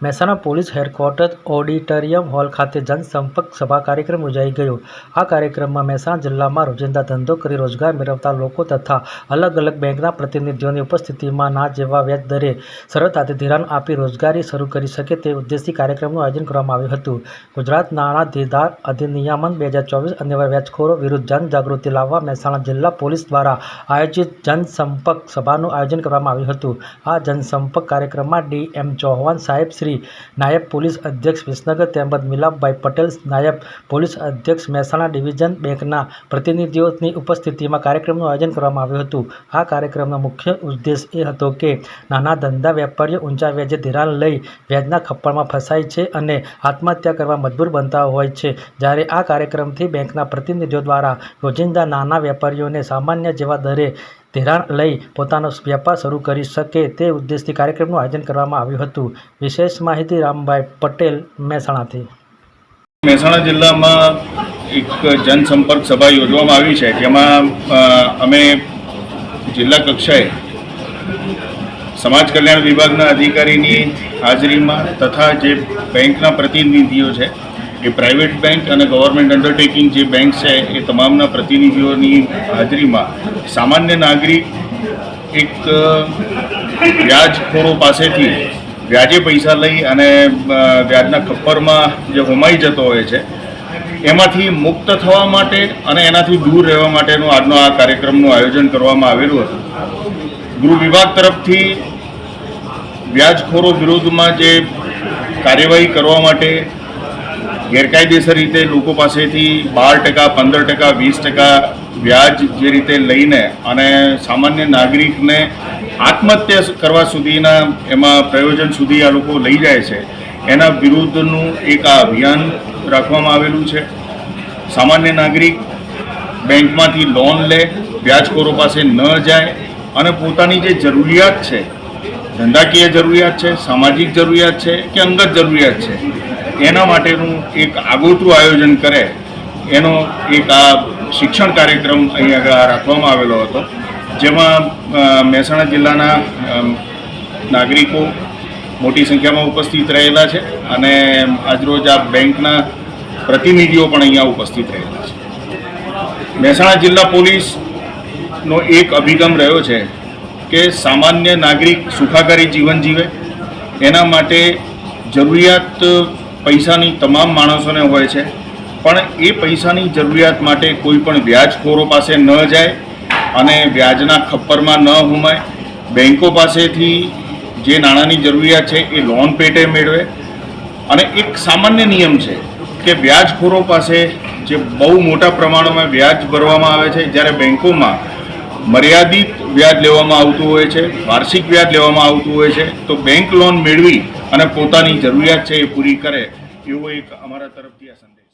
Mehsana police headquarter auditorium hall ખાતે જનસંપર્ક સભા કાર્યક્રમ યોજાઈ ગયો. આ કાર્યક્રમમાં મહેસાણા જિલ્લામાં રોજિંદા ધંધો કરી રોજગાર મેળવતા લોકો તથા અલગ અલગ બેંકના પ્રતિનિધિઓની ઉપસ્થિતિમાં ના જેવા વ્યાજ દરે સરળતાથી ધિરાણ આપી રોજગારી શરૂ કરી શકે તે ઉદ્દેશથી કાર્યક્રમનું આયોજન કરવામાં આવ્યું હતું. ગુજરાત નાણાં અધિનિયામન બે હજાર ચોવીસ અને વ્યાજખોરો વિરુદ્ધ જનજાગૃતિ લાવવા મહેસાણા જિલ્લા પોલીસ દ્વારા આયોજિત જનસંપર્ક સભાનું આયોજન કરવામાં આવ્યું હતું. આ જનસંપર્ક કાર્યક્રમમાં ડી એમ ચૌહાણ સાહેબ શ્રી નાયબ પોલીસ અધ્યક્ષ વિસનગર તેમજ મિલાપભાઈ પટેલ, નાયબ પોલીસ અધ્યક્ષ મહેસાણા ડિવિઝન બેંકના પ્રતિનિધિઓની ઉપસ્થિતિમાં કાર્યક્રમનું આયોજન કરવામાં આવ્યું હતું. આ કાર્યક્રમનો મુખ્ય ઉદ્દેશ એ હતો કે નાના ધંધા વેપારીઓ ઊંચા વ્યાજે ધિરાણ લઈ વ્યાજના ખપ્પણમાં ફસાય છે અને આત્મહત્યા કરવા મજબૂર બનતા હોય છે. જ્યારે આ કાર્યક્રમથી બેંકના પ્રતિનિધિઓ દ્વારા રોજિંદા નાના વેપારીઓને સામાન્ય જેવા દરે ધિરાણ લઈ પોતાનો વ્યાપાર શરૂ કરી શકે તે ઉદ્દેશથી કાર્યક્રમનું આયોજન કરવામાં આવ્યું હતું. વિશેષ માહિતી રામભાઈ પટેલ મહેસાણાથી. મહેસાણા જિલ્લામાં એક જનસંપર્ક સભા યોજવામાં આવી છે. જેમાં અમે જિલ્લા કક્ષાએ સમાજ કલ્યાણ વિભાગના અધિકારીની હાજરીમાં તથા જે બેંકના પ્રતિનિધિઓ છે એ પ્રાઇવેટ બેંક અને ગવર્મેન્ટ અંડરટેકિંગ જે બેંક છે, એ તમામના પ્રતિનિધિઓની હાજરીમાં સામાન્ય નાગરિક એક વ્યાજખોરો પાસેથી વ્યાજે પૈસા લઈ અને વ્યાજના ખપ્પરમાં જે હોમાઈ જતો હોય છે, એમાંથી મુક્ત થવા માટે અને એનાથી દૂર રહેવા માટેનું આજનો આ કાર્યક્રમનું આયોજન કરવામાં આવેલું હતું. ગૃહ વિભાગ તરફથી વ્યાજખોરો વિરુદ્ધમાં જે કાર્યવાહી કરવા માટે ગેરકાયદેસર રીતે લોકો પાસેથી બાર ટકા, પંદર ટકા, વીસ ટકા વ્યાજ જે રીતે લઈને અને સામાન્ય નાગરિકને આત્મહત્યા કરવા સુધીના એમાં પ્રયોજન સુધી આ લોકો લઈ જાય છે, એના વિરુદ્ધનું એક આ અભિયાન રાખવામાં આવેલું છે. સામાન્ય નાગરિક બેંકમાંથી લોન લે, વ્યાજખોરો પાસે ન જાય અને પોતાની જે જરૂરિયાત છે, ધંધાકીય જરૂરિયાત છે, સામાજિક જરૂરિયાત છે કે અંગત જરૂરિયાત છે એના માટેનું એક આગોતરું આયોજન કરે, એનો એક આ શિક્ષણ કાર્યક્રમ અહીં આગળ રાખવામાં આવેલો હતો, જેમાં મહેસાણા જિલ્લાના નાગરિકો મોટી સંખ્યામાં ઉપસ્થિત રહેલા છે અને આજરોજ આ બેંકના પ્રતિનિધિઓ પણ અહીંયા ઉપસ્થિત રહેલા છે. મહેસાણા જિલ્લા પોલીસનો એક અભિગમ રહ્યો છે કે સામાન્ય નાગરિક સુખાકારી જીવન જીવે, એના માટે જરૂરિયાત પૈસાની તમામ માણસોને હોય છે. પણ એ પૈસાની જરૂરિયાત માટે કોઈ પણ વ્યાજખોરો પાસે ન જાય અને વ્યાજના ખપ્પરમાં ન હુમાય. બેન્કો પાસેથી જે નાણાંની જરૂરિયાત છે એ લોન પેટે મેળવે. અને એક સામાન્ય નિયમ છે કે વ્યાજખોરો પાસે જે બહુ મોટા પ્રમાણમાં વ્યાજ ભરવામાં આવે છે, જ્યારે બેન્કોમાં મર્યાદિત વ્યાજ લેવામાં આવતું હોય છે, વાર્ષિક વ્યાજ લેવામાં આવતું હોય છે, તો બેંક લોન મેળવી અને પોતાની જરૂરિયાત છે એ પૂરી કરે, એવો એક અમારા તરફથી આ સંદેશ.